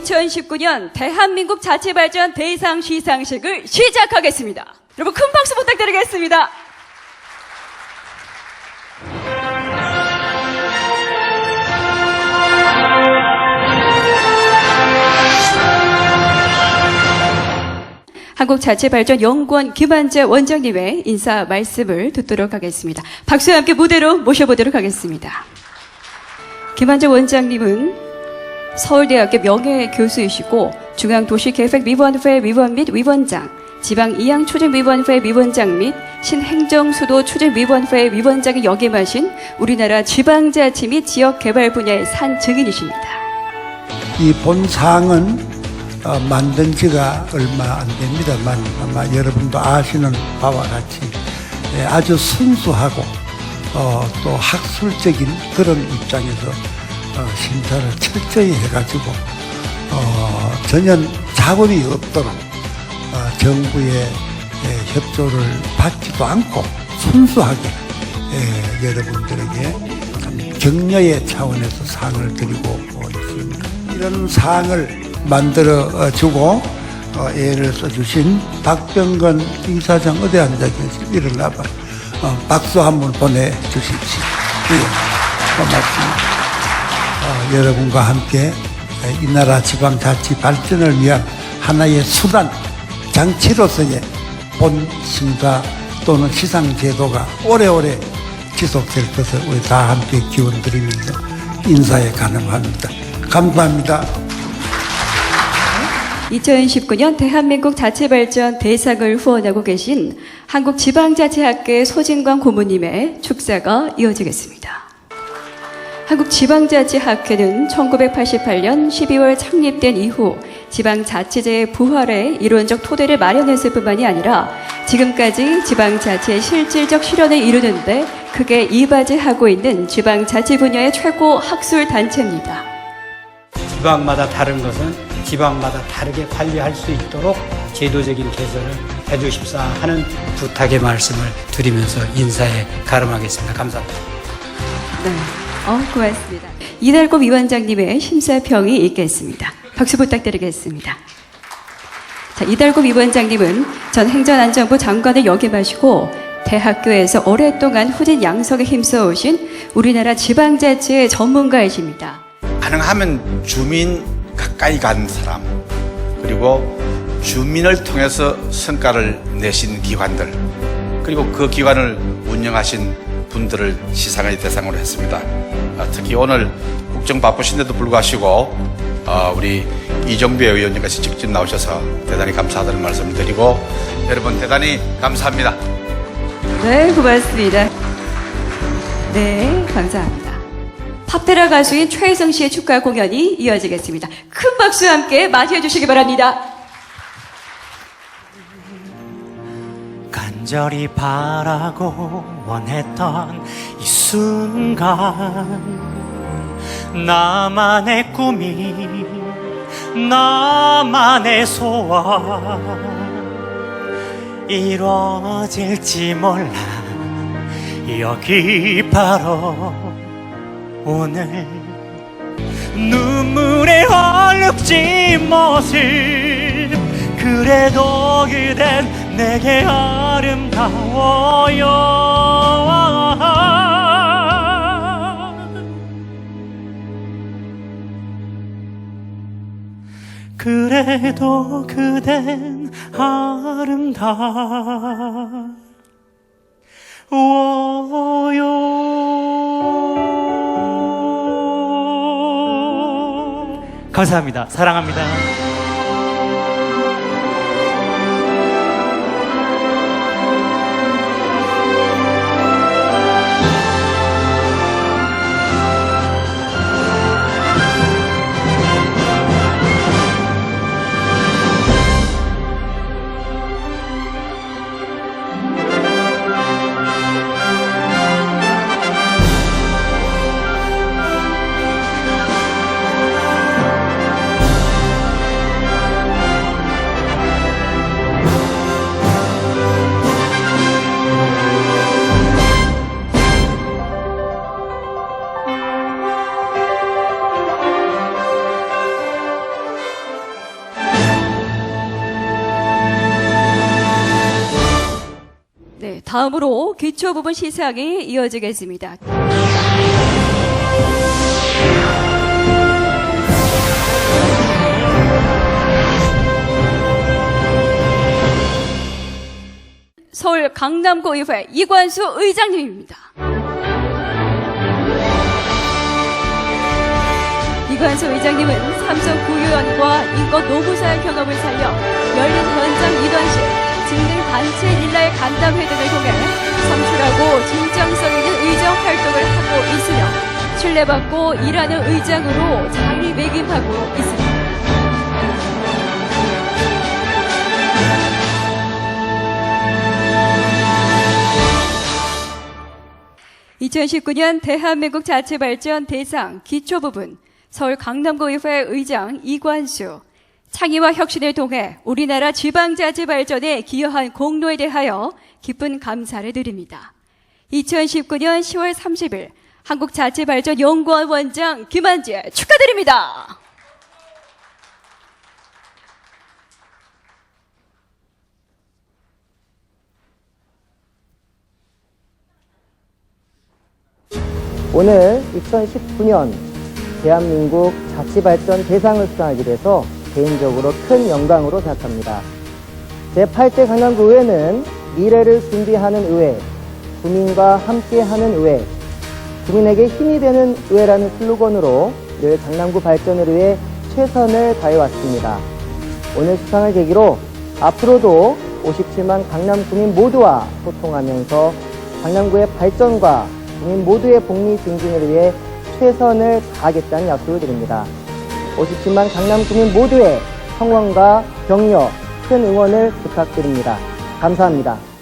2019년 대한민국 자치발전 대상 시상식을 시작하겠습니다. 여러분 큰 박수 부탁드리겠습니다. 한국자치발전연구원 김한재 원장님의 인사 말씀을 듣도록 하겠습니다. 박수와 함께 무대로 모셔보도록 하겠습니다. 김한재 원장님은 서울대학교 명예교수이시고 중앙도시계획위원회 위원 및 위원장, 지방이양추진위원회 위원장 및 신행정수도 추진위원회 위원장에 역임하신 우리나라 지방자치 및 지역개발 분야의 산 증인이십니다. 이 본상은 어, 만든 지가 얼마 안 됩니다만 아마 여러분도 아시는 바와 같이 예, 아주 순수하고 어, 또 학술적인 그런 입장에서 어, 심사를 철저히 해가지고 어, 전혀 자본이 없도록 어, 정부의 예, 협조를 받지도 않고 순수하게 예, 여러분들에게 참 격려의 차원에서 상을 드리고 있습니다. 이런 상을 만들어 어, 주고 어, 애를 써주신 박병건 이사장 어디 앉아 계시 일어나봐 어, 박수 한번 보내주십시오. 예, 고맙습니다. 어, 여러분과 함께 이 나라 지방자치 발전을 위한 하나의 수단, 장치로서의 본 심사 또는 시상 제도가 오래오래 지속될 것을 우리 다 함께 기원 드리면서 인사에 가능합니다. 감사합니다. 2019년 대한민국 자치발전 대상을 후원하고 계신 한국지방자치학회 소진광 고모님의 축사가 이어지겠습니다. 한국지방자치학회는 1988년 12월 창립된 이후 지방자치제의 부활에 이론적 토대를 마련했을 뿐만이 아니라 지금까지 지방자치의 실질적 실현을 이루는데 크게 이바지하고 있는 지방자치 분야의 최고 학술 단체입니다. 지방마다 다른 것은 지방마다 다르게 관리할 수 있도록 제도적인 개선을 해주십사 하는 부탁의 말씀을 드리면서 인사에 가름하겠습니다. 감사합니다. 네. 어, 고맙습니다. 이달곰 위원장님의 심사평이 있겠습니다. 박수 부탁드리겠습니다. 자, 이달곰 위원장님은 전 행정안전부 장관을 역임하시고 대학교에서 오랫동안 후진 양성에 힘써오신 우리나라 지방자치의 전문가이십니다. 가능하면 주민 가까이 간 사람 그리고 주민을 통해서 성과를 내신 기관들 그리고 그 기관을 운영하신 분들을 시상의 대상으로 했습니다. 아, 특히 오늘 국정 바쁘신데도 불구하시고 어, 우리 이정배 의원님께서 직접 나오셔서 대단히 감사하다는 말씀을 드리고 여러분 대단히 감사합니다. 네, 고맙습니다. 네, 감사합니다. 팝테라 가수인 최혜성 씨의 축가 공연이 이어지겠습니다. 큰 박수와 함께 맞이해 주시기 바랍니다. 간절히 바라고 원했던 이 순간. 나만의 꿈이 나만의 소원. 이루어질지 몰라. 여기 바로 오늘 눈물에 얼룩진 모습. 그래도 그댄 내게 아름다워요 그래도 그댄 아름다워요 감사합니다. 사랑합니다. 다음으로 기초 부분 시상이 이어지겠습니다. 서울 강남구의회 이관수 의장님입니다. 이관수 의장님은 삼성 구의원과 인권 노무사의 경험을 살려 열린 현장 시 증등 단체 일라의 간담회 등을 통해 성실하고 진정성 있는 의정 활동을 하고 있으며 신뢰받고 일하는 의장으로 자리 매김하고 있습니다. (2019년) 대한민국 자치발전 대상 기초 부분 서울 강남구의회 의장 이관수 창의와 혁신을 통해 우리나라 지방자치 발전에 기여한 공로에 대하여 깊은 감사를 드립니다. 2019년 10월 30일 한국자치발전연구원 원장 김한재 축하드립니다. 오늘 2019년 대한민국 자치발전 대상을 수상하게 돼서 개인적으로 큰 영광으로 생각합니다. 제8대 강남구의회는 미래를 준비하는 의회, 국민과 함께하는 의회, 국민에게 힘이 되는 의회라는 슬로건으로 늘 강남구 발전을 위해 최선을 다해왔습니다. 오늘 수상을 계기로 앞으로도 57만 강남 구민 모두와 소통하면서 강남구의 발전과 국민 모두의 복리 증진을 위해 최선을 다하겠다는 약속을 드립니다. 57만 강남 구민 모두의 성원과 격려, 큰 응원을 부탁드립니다. 감사합니다.